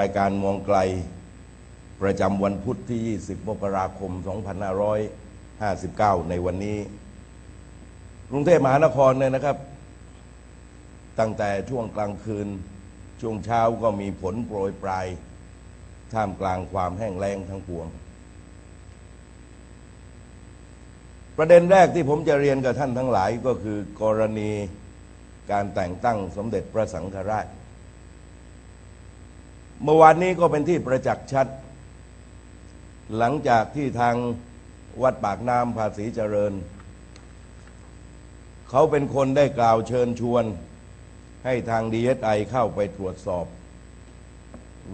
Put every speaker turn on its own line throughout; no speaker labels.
รายการมองไกลประจำวันพุทธที่ 20 มกราคม 2559 ในวันนี้ กรุงเทพมหานครเนี่ยนะครับ ตั้งแต่ช่วงกลางคืน ช่วงเช้าก็มีฝนโปรยปลาย ท่ามกลางความแห้งแล้งทั้งปวง ประเด็นแรกที่ผมจะเรียนกับท่านทั้งหลายก็คือกรณีการแต่งตั้งสมเด็จพระสังฆราช เมื่อวานนี้ก็เป็นที่ประจักษ์ชัด หลังจากที่ทางวัดปากน้ำภาษีเจริญ เขาเป็นคนได้กล่าวเชิญชวน ให้ทางดีเอสไอเข้าไปตรวจสอบ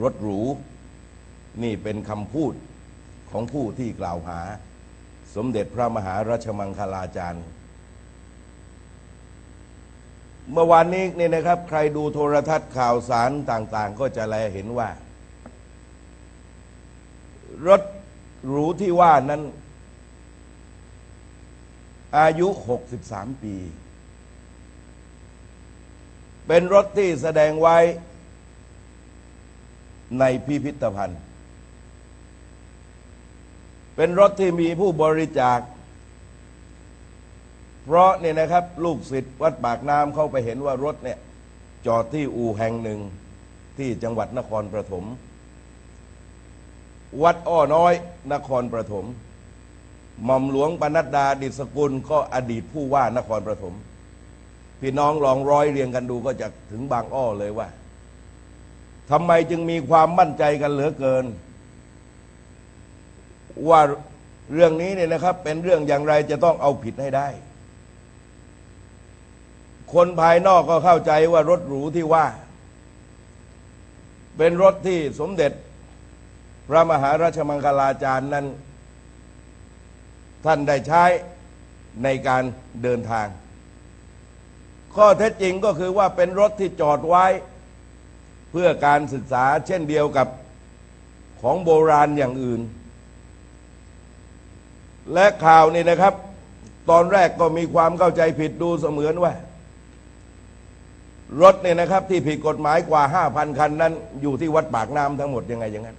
รถหรู นี่เป็นคำพูดของผู้ที่กล่าวหา สมเด็จพระมหารัชมังคลาจารย์ เมื่อวานนี้เนี่ยนะครับ ใครดูโทรทัศน์ข่าวสารต่าง ๆ ก็จะแลเห็นว่า รถหรูที่ว่านั้น อายุ 63 ปี เป็นรถที่แสดงไว้ในพิพิธภัณฑ์ เป็นรถที่มีผู้บริจาค เพราะเนี่ยนะครับ ลูกศิษย์วัดปากน้ำเข้าไปเห็นว่ารถเนี่ยจอดที่อู่แห่งหนึ่งที่จังหวัดนครปฐมวัดอ้อน้อยนครปฐมหม่อมหลวงปนัดดาดิษกุลก็อดีตผู้ว่านครปฐมพี่น้องลองร้อยเรียงกันดูก็จะถึงบางอ้อเลยว่าทำไมจึงมีความมั่นใจกันเหลือเกิน ว่าเรื่องนี้เนี่ยนะครับ เป็นเรื่องอย่างไรจะต้องเอาผิดให้ได้ คนภายนอกก็เข้าใจว่ารถหรูที่ว่า เป็นรถที่สมเด็จ พระมหาราชมังคลาจารย์นั้น ท่านได้ใช้ในการเดินทาง ข้อเท็จจริงก็คือว่าเป็นรถที่จอดไว้ เพื่อการศึกษาเช่นเดียวกับของโบราณอย่างอื่น และข่าวนี่นะครับ ตอนแรกก็มีความเข้าใจผิดดูเสมือนว่า รถเนี่ยนะครับ ที่ผิดกฎหมายกว่า 5,000 คันนั้น อยู่ที่วัดปากน้ำทั้งหมดยังไงอย่างนั้น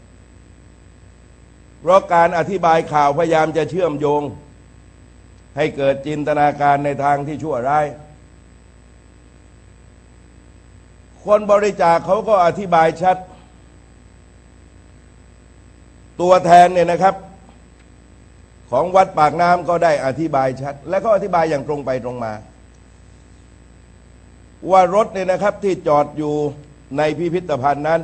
เพราะการอธิบายข่าวพยายามจะเชื่อมโยง ให้เกิดจินตนาการในทางที่ชั่วร้าย คนบริจาคเขาก็อธิบายชัด ตัวแทนเนี่ยนะครับ ของวัดปากน้ำก็ได้อธิบายชัด และก็อธิบายอย่างตรงไปตรงมา ว่ารถเนี่ยนะครับที่จอดอยู่ในพิพิธภัณฑ์นั้น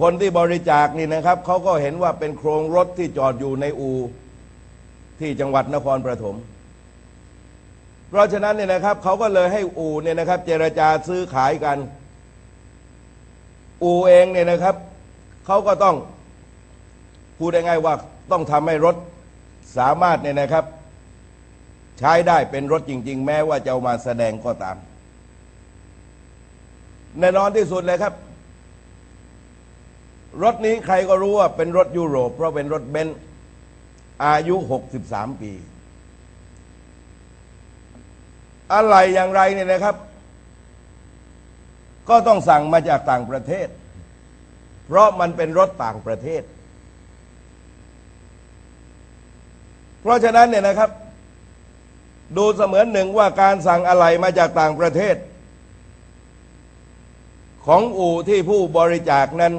คนที่บริจาคนี่นะครับเขาก็เห็นว่าเป็นโครงรถที่จอดอยู่ในอูที่จังหวัดนครปฐมเพราะฉะนั้นเนี่ยนะครับเขาก็เลยให้อูเนี่ยนะครับ เจรจาซื้อขายกัน อูเองเนี่ยนะครับเขาก็ต้องพูดง่ายๆว่าต้องทำให้รถสามารถเนี่ยนะครับ ใช้ได้เป็นรถจริง ๆ แม้ว่าจะเอามาแสดงก็ตาม แน่นอนที่สุดเลยครับ รถนี้ใครก็รู้ว่าเป็นรถยุโรป เพราะเป็นรถเบนซ์อายุ 63 ปี อะไรอย่างไรเนี่ยนะครับ ก็ต้องสั่งมาจากต่างประเทศ เพราะมันเป็นรถต่างประเทศ เพราะฉะนั้นเนี่ยนะครับ ดูเสมือนหนึ่งว่าการสั่งอะไรมาจากต่างประเทศ ของอู่ที่ผู้บริจาคนั้น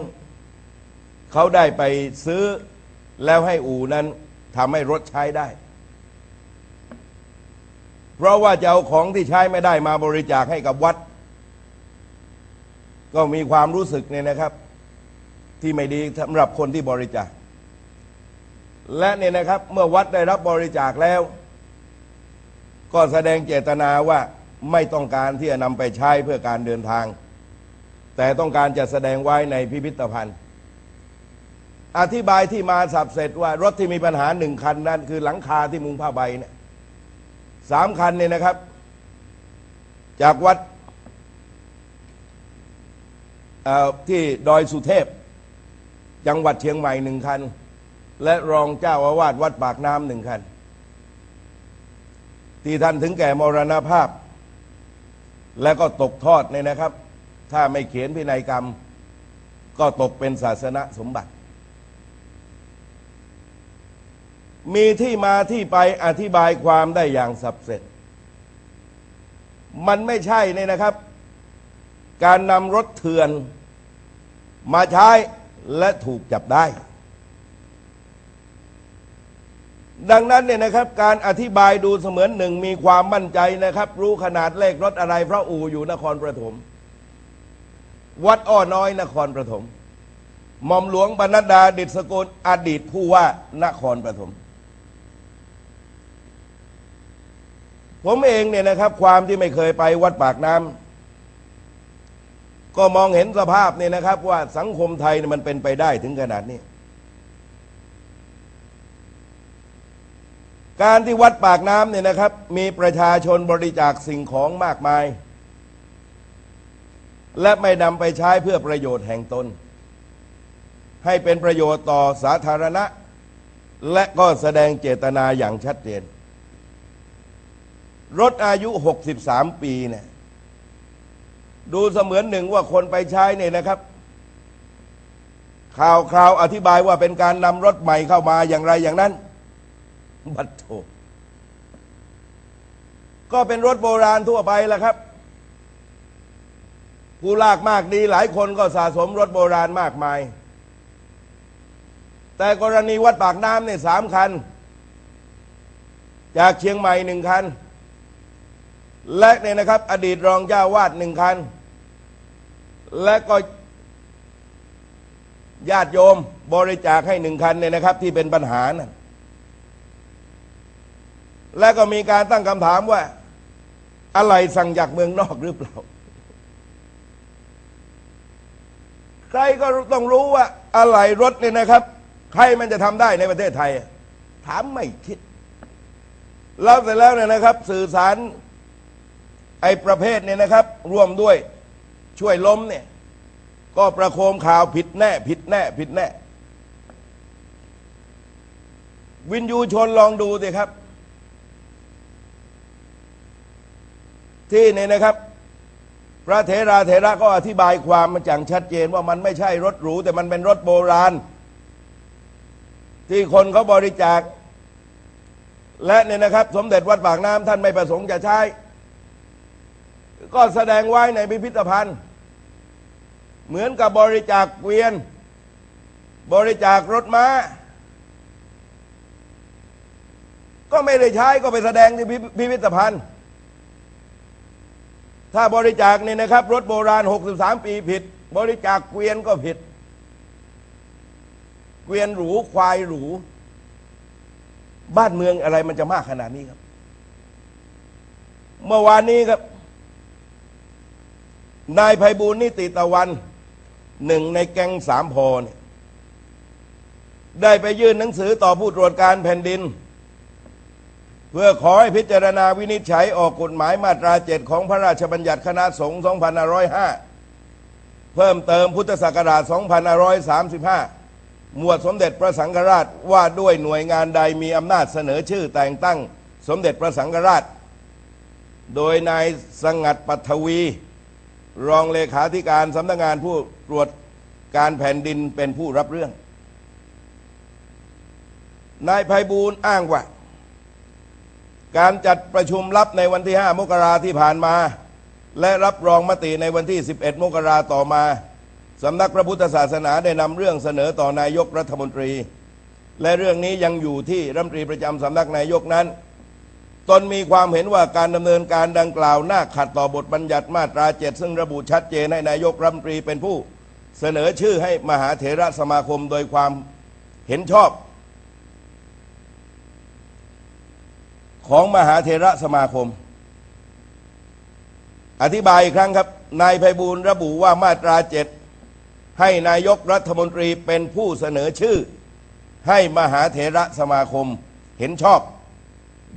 เขาได้ไปซื้อแล้วให้อู่นั้นทำให้รถใช้ได้ เพราะว่าจะเอาของที่ใช้ไม่ได้มาบริจาคให้กับวัด ก็มีความรู้สึกเนี่ยนะครับ ที่ไม่ดีสำหรับคนที่บริจาค และเนี่ยนะครับเมื่อวัดได้รับบริจาคแล้ว ก็แสดงเจตนาว่าไม่ต้องการที่จะนำไปใช้เพื่อการเดินทาง แต่ต้องการจะแสดงไว้ในพิพิธภัณฑ์ อธิบายที่มาสับเสร็จว่ารถที่มีปัญหาหนึ่งคันนั้น คือหลังคาที่มุงผ้าใบเนี่ยสามคันเนี่ยนะครับ จากวัดที่ดอยสุเทพ จังหวัดเชียงใหม่หนึ่งคัน และรองเจ้าอาวาสวัดปากน้ำหนึ่งคัน ที่ท่านถึงแก่มรณภาพ และก็ตกทอดเนี่ยนะครับ ถ้าไม่เขียนพินัยกรรม ก็ตกเป็นศาสนสมบัติ มีที่มาที่ไปอธิบายความได้อย่างสับเสร็จ มันไม่ใช่เนี่ยนะครับ การนำรถเถื่อนมาใช้และถูกจับได้ ดังนั้นเนี่ยนะครับการอธิบายดูเสมือนหนึ่งมีความมั่นใจนะครับ รู้ขนาดเลขรถอะไรพระอู่อยู่นครปฐมวัดอ้อน้อยนครปฐมหม่อมหลวงบรรดาดิษฐกุลอดีตผู้ว่านครปฐมผมเองเนี่ยนะครับ ความที่ไม่เคยไปวัดปากน้ำก็มองเห็นสภาพเนี่ยนะครับ ว่าสังคมไทยมันเป็นไปได้ถึงขนาดนี้ การที่วัดปากน้ำเนี่ยนะครับ มีประชาชนบริจาคสิ่งของมากมาย และไม่นำไปใช้เพื่อประโยชน์แห่งตน ให้เป็นประโยชน์ต่อสาธารณะ และก็แสดงเจตนาอย่างชัดเจน รถอายุ 63 ปีเนี่ยดูเสมือนหนึ่งว่าคนไปใช้เนี่ยนะครับข่าวคราวอธิบายว่าเป็นการนำรถใหม่เข้ามาอย่างไรอย่างนั้น บัตโถก็เป็นรถโบราณทั่วไปแหละครับผู้ลากมากดีหลายคนก็สะสมรถโบราณมากมาย แต่กรณีวัดปากน้ำเนี่ยสามคัน จากเชียงใหม่หนึ่งคัน และเนี่ยนะครับ อดีตรองเจ้าวาดหนึ่งคัน และก็ญาติโยมบริจาคให้หนึ่งคันเนี่ยนะครับ ที่เป็นปัญหานะ่ะ และก็มีการตั้งคำถามว่า อะไรสั่งจากเมืองนอกหรือเปล่า ใครก็ต้องรู้ว่า อะไรรถเนี่ยนะครับ ใครมันจะทำได้ในประเทศไทย ถามไม่คิด แล้วเสร็จแล้วเนี่ยนะครับ สื่อสารไอ้ประเภทเนี่ยนะครับ ร่วมด้วยช่วยล้มเนี่ย ก็ประโคมข่าวผิดแน่ ผิดแน่ ผิดแน่ วินยูชนลองดูสิครับ ที่นี่นะครับ พระเถราเถระก็อธิบายความมาอย่างชัดเจนว่ามันไม่ใช่รถหรู แต่มันเป็นรถโบราณ ที่คนเขาบริจาค และเนี่ยนะครับ สมเด็จวัดปากน้ำท่านไม่ประสงค์จะใช้ ก็แสดงไว้ในพิพิธภัณฑ์ เหมือนกับบริจาคเกวียน บริจาครถม้าก็ไม่ได้ใช้ก็ไปแสดงที่พิพิธภัณฑ์ ถ้าบริจาคเนี่ยนะครับ รถโบราณ 63 ปีผิด บริจาคเกวียนก็ผิด เกวียนหรูควายหรู บ้านเมืองอะไรมันจะมากขนาดนี้ครับ เมื่อวานนี้ครับ นายไพบูลนิติตะวันหนึ่งในแก๊งสามพอเนี่ยได้ไปยื่นหนังสือต่อผู้ตรวจการแผ่นดิน เพื่อขอให้พิจารณาวินิจฉัยออกกฎหมายมาตราเจ็ดของพระราชบัญญัติคณะสงฆ์2505 เพิ่มเติมพุทธศักราช2535 หมวดสมเด็จพระสังฆราชว่าด้วยหน่วยงานใดมีอำนาจเสนอชื่อแต่งตั้งสมเด็จพระสังฆราช โดยนายสงัดปัทวี รองเลขาธิการสำนักงานผู้ตรวจการแผ่นดินเป็นผู้รับเรื่อง นายไพบูลอ้างว่า การจัดประชุมลับในวันที่ 5 มกราที่ผ่านมา และรับรองมติในวันที่ 11 มกราต่อมาสำนักพระพุทธศาสนาได้นำเรื่องเสนอต่อนายกรัฐมนตรี และเรื่องนี้ยังอยู่ที่รัฐมนตรีประจำสำนักนายกนั้น ตนมีความเห็นว่าการดำเนินการดังกล่าวน่าขัดต่อบทบัญญัติมาตราเจ็ดซึ่งระบุชัดเจนให้นายกรัฐมนตรีเป็นผู้ เสนอชื่อให้มหาเถระสมาคมโดยความเห็นชอบ ของมหาเถระสมาคม อธิบายอีกครั้งครับ นายไพบูลระบุว่ามาตราเจ็ดให้นายกรัฐมนตรีเป็นผู้เสนอชื่อ ให้มหาเถระสมาคมเห็นชอบ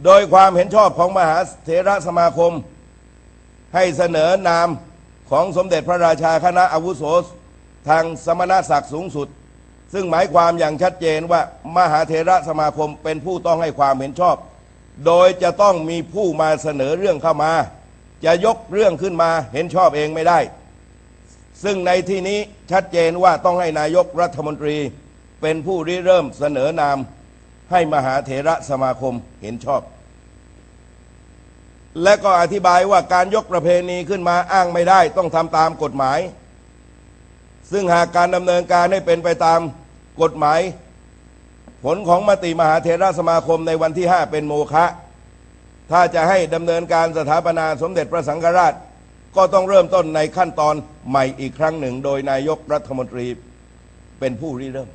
โดยความเห็นชอบของมหาเถระสมาคม ให้เสนอนามของสมเด็จพระราชาคณะอาวุโสทางสมณศักดิ์สูงสุด ซึ่งหมายความอย่างชัดเจนว่ามหาเถระสมาคมเป็นผู้ต้องให้ความเห็นชอบ โดยจะต้องมีผู้มาเสนอเรื่องเข้ามา จะยกเรื่องขึ้นมาเห็นชอบเองไม่ได้ ซึ่งในที่นี้ชัดเจนว่าต้องให้นายกรัฐมนตรี เป็นผู้ริเริ่มเสนอนามให้มหาเถระสมาคมเห็นชอบ และก็อธิบายว่าการยกประเพณีขึ้นมาอ้างไม่ได้ต้องทำตามกฎหมาย ซึ่งหากการดำเนินการให้เป็นไปตามกฎหมาย ผลของมติมหาเถรสมาคมในวันที่ 5 เป็นโมฆะถ้าจะให้ดำเนินการสถาปนาสมเด็จพระสังฆราช ก็ต้องเริ่มต้นในขั้นตอนใหม่อีกครั้งหนึ่ง โดยนายกรัฐมนตรีเป็นผู้ริเริ่ม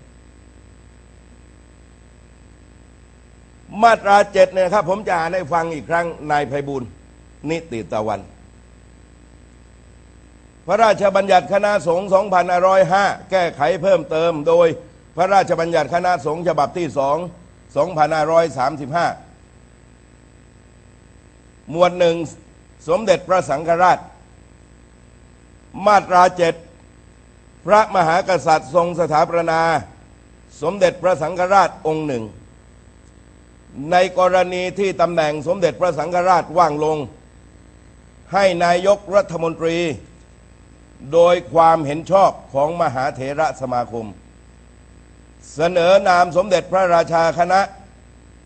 มาตราเจ็ดเนี่ยครับ ผมจะอ่านให้ฟังอีกครั้งนายไพบูลนิติตะวัน พระราชบัญญัติคณะสงฆ์2505 แก้ไขเพิ่มเติมโดย พระราชบัญญัติคณะสงฆ์ฉบับที่2 2535 หมวดหนึ่งสมเด็จพระสังฆราช มาตราเจ็ดพระมหากษัตริย์ทรงสถาปนา สมเด็จพระสังฆราชองค์หนึ่ง ในกรณีที่ตำแหน่งสมเด็จพระสังฆราชว่างลง ให้นายกรัฐมนตรี โดยความเห็นชอบของมหาเถระสมาคม เสนอนามสมเด็จพระราชาคณะ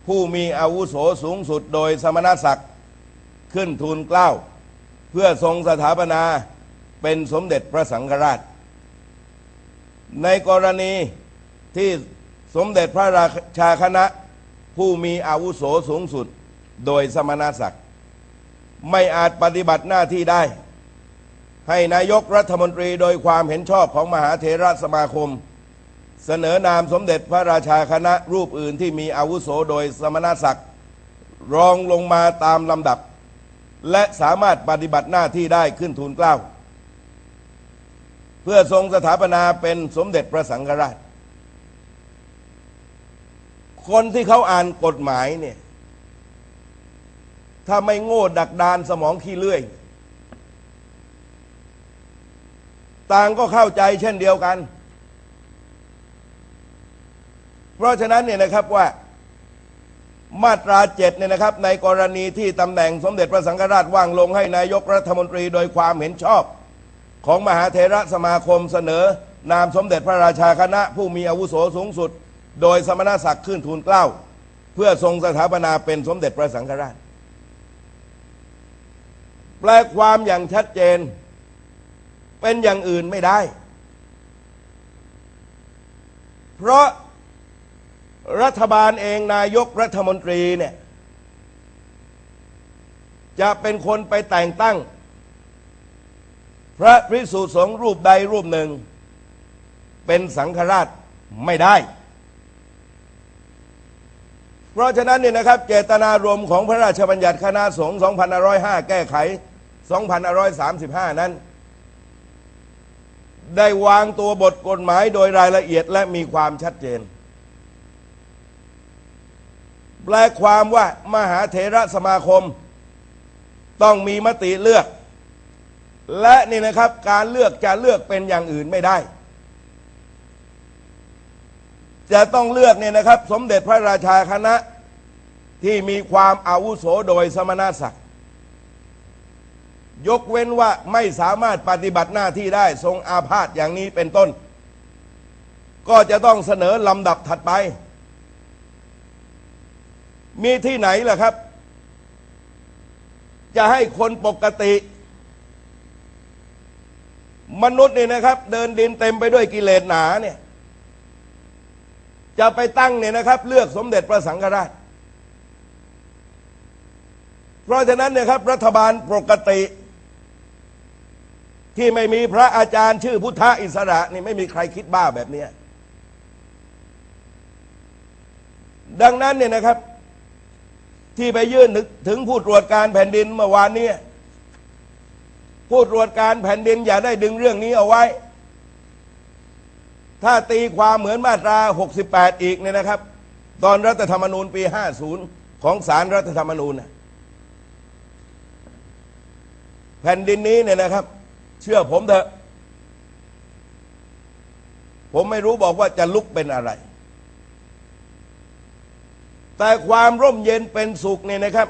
ผู้มีอาวุโสสูงสุดโดยสมณศักดิ์ขึ้นทูลเกล้า เพื่อทรงสถาปนาเป็นสมเด็จพระสังฆราช ในกรณีที่สมเด็จพระราชาคณะ ผู้มีอาวุโสสูงสุดโดยสมณศักดิ์ไม่อาจปฏิบัติหน้าที่ได้ ให้นายกรัฐมนตรีโดยความเห็นชอบของมหาเถรสมาคม เสนอนามสมเด็จพระราชาคณะรูปอื่นที่มีอาวุโสโดยสมณศักดิ์รองลงมาตามลำดับ และสามารถปฏิบัติหน้าที่ได้ขึ้นทูลเกล้า เพื่อทรงสถาปนาเป็นสมเด็จพระสังฆราช คนที่เขาอ่านกฎหมายเนี่ย ถ้าไม่โง่ดักดานสมองขี้เลื่อย ต่างก็เข้าใจเช่นเดียวกัน เพราะฉะนั้นเนี่ยนะครับว่ามาตราเจ็ดเนี่ยนะครับ ในกรณีที่ตำแหน่งสมเด็จพระสังฆราชว่างลงให้นายกรัฐมนตรีโดยความเห็นชอบ ของมหาเถระสมาคมเสนอ นามสมเด็จพระราชาคณะผู้มีอาวุโสสูงสุด โดยสมณศักดิ์ขึ้นทูลเกล้า เพื่อทรงสถาปนาเป็นสมเด็จพระสังฆราช แปลความอย่างชัดเจน เป็นอย่างอื่นไม่ได้ เพราะ รัฐบาลเองนายกรัฐมนตรีเนี่ยจะเป็นคนไปแต่งตั้ง พระภิกษุสงฆ์รูปใดรูปหนึ่ง เป็นสังฆราชไม่ได้ เพราะฉะนั้นเนี่ยนะครับเจตนารมณ์ของพระราชบัญญัติคณะสงฆ์2505 แก้ไข 2535 นั้น ได้วางตัวบทกฎหมายโดยรายละเอียดและมีความชัดเจน แปลความว่ามหาเถระสมาคม ต้องมีมติเลือก และนี่นะครับการเลือกจะเลือกเป็นอย่างอื่นไม่ได้ จะต้องเลือกเนี่ยนะครับ สมเด็จพระราชาคณะที่มีความอาวุโสโดยสมณศักดิ์ยกเว้นว่าไม่สามารถปฏิบัติหน้าที่ได้ทรงอาพาธอย่างนี้เป็นต้น ก็จะต้องเสนอลำดับถัดไป มีที่ไหนล่ะครับ จะให้คนปกติ มนุษย์นี่นะครับ เดินดินเต็มไปด้วยกิเลสหนาเนี่ย จะไปตั้งเนี่ยนะครับ เลือกสมเด็จพระสังฆราช เพราะฉะนั้นเนี่ยครับ รัฐบาลปกติ ที่ไม่มีพระอาจารย์ชื่อพุทธอิสระนี่ไม่มีใครคิดบ้าแบบเนี้ยดังนั้นเนี่ยนะครับ ที่ไปยื่นถึงผู้ตรวจการแผ่นดินเมื่อวานนี้ผู้ตรวจการแผ่นดินอย่าได้ดึงเรื่องนี้เอาไว้ ถ้าตีความเหมือนมาตรา 68 อีกเนี่ยนะครับ ตอนรัฐธรรมนูญปี 50 ของสารรัฐธรรมนูญแผ่นดินนี้เนี่ยนะครับ เชื่อผมเถอะ ผมไม่รู้บอกว่าจะลุกเป็นอะไร แต่ความร่มเย็นเป็นสุขเนี่ยนะครับ